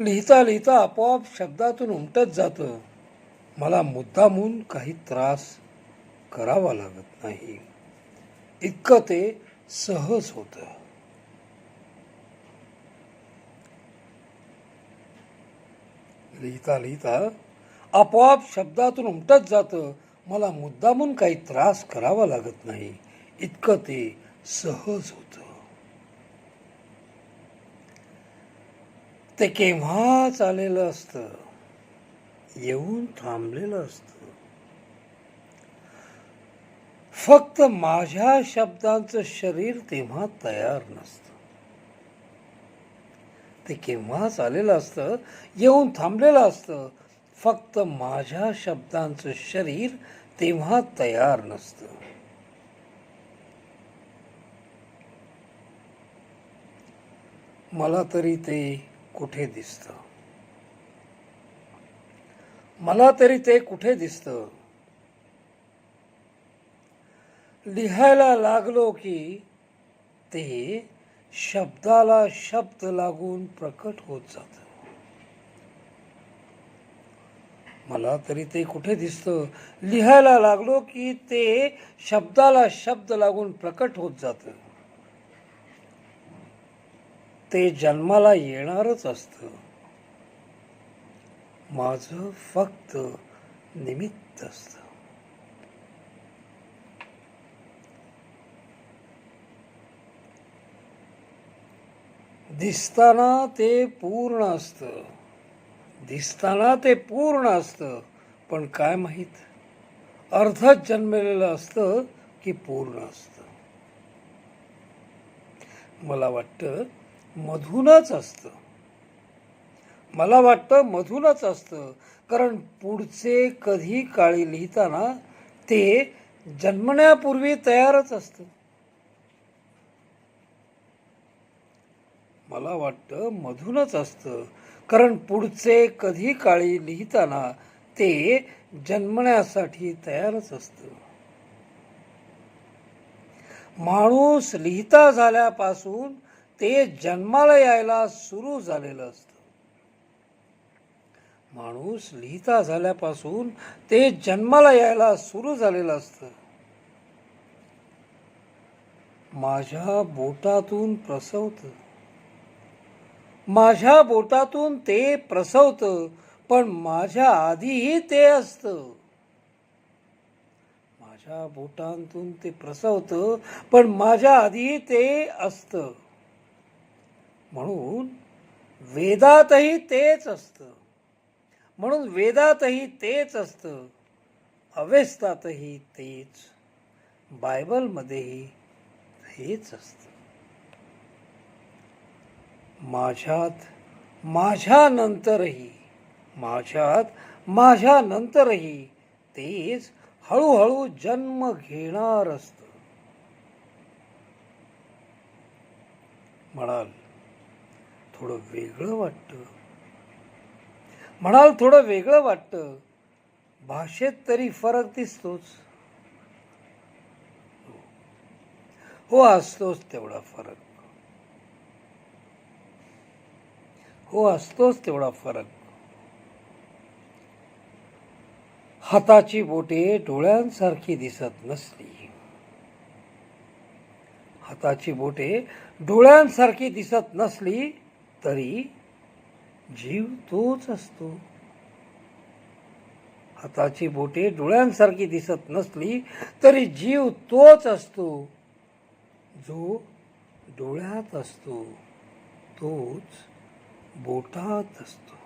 लिहिता लिहिता आपोआप शब्दातून उमटत जातं. मला मुद्दामून काही त्रास करावा लागत नाही. इतकं ते सहज होतं. लिहिता लिहिता आपोआप शब्दातून उमटत जातं. मला मुद्दामून काही त्रास करावा लागत नाही. इतकं ते सहज होतं. ते केव्हाच आलेलं असतं? येऊन थांबलेलं असतं. फक्त माझ्या शब्दांचं शरीर तेव्हा तयार नसतं. ते केव्हाच आलेलं असतं? येऊन थांबलेलं असतं. फक्त माझ्या शब्दांचं शरीर तेव्हा तयार नसतं. मला तरी ते कुठे दिसतं? मला तरी ते कुठे दिसतं? लिहायला लागलो की ते शब्दाला शब्द लागून प्रकट होत जात. मला तरी ते कुठे दिसतं? लिहायला लागलो की ते शब्दाला शब्द लागून प्रकट होत जातं. ते जन्माला येणारच असतं. माझं फक्त निमित्त असतं. दिसताना ते पूर्ण असतं. दिसताना ते पूर्ण असतं. पण काय माहीत? अर्धच जन्मलेलं असतं की पूर्ण असतं. मला वाटतं मधूनच असतं. मला वाटतं मधूनच असतं. कारण पुढचे कधी काळी लिहिताना ते जन्मण्यापूर्वी तयारच असतं. मला वाटतं मधूनच असतं. कारण पुढचे कधी काळी लिहिताना ते जन्मण्यासाठी तयारच असतं. माणूस लिहिता झाल्यापासून ते जन्माला यायला सुरू झालेलं असतं. माणूस लिहिता झाल्यापासून ते जन्माला यायला सुरू झालेलं असतं. माझ्या बोटातून प्रसवतं. माझ्या बोटातून ते प्रसवतं पण माझ्या आधीही ते असतं. माझ्या बोटांतून ते प्रसवतं पण माझ्या आधी ते असतं. म्हणून वेदातही तेच असतं. म्हणून वेदातही तेच असतं. अवेस्तातही तेच. बायबलमध्येही हेच असतं. माझ्यात माझ्यानंतरही माझ्यात माझ्यानंतरही तेच हळूहळू जन्म घेणार असतं. म्हणाल थोडं वेगळं वाटतं. म्हणाल थोडं वेगळं वाटतं. भाषेत तरी फरक दिसतोच. हो असतोच तेवढा फरक. हो असतोच तेवढा फरक. हाताची बोटे डोळ्यांसारखी दिसत नसली. हाताची बोटे डोळ्यांसारखी दिसत नसली तरी जीव तोच असतो. हाताची बोटे डोळ्यांसारखी दिसत नसली तरी जीव तोच असतो. जो डोळ्यात असतो तोच बोटात असतो.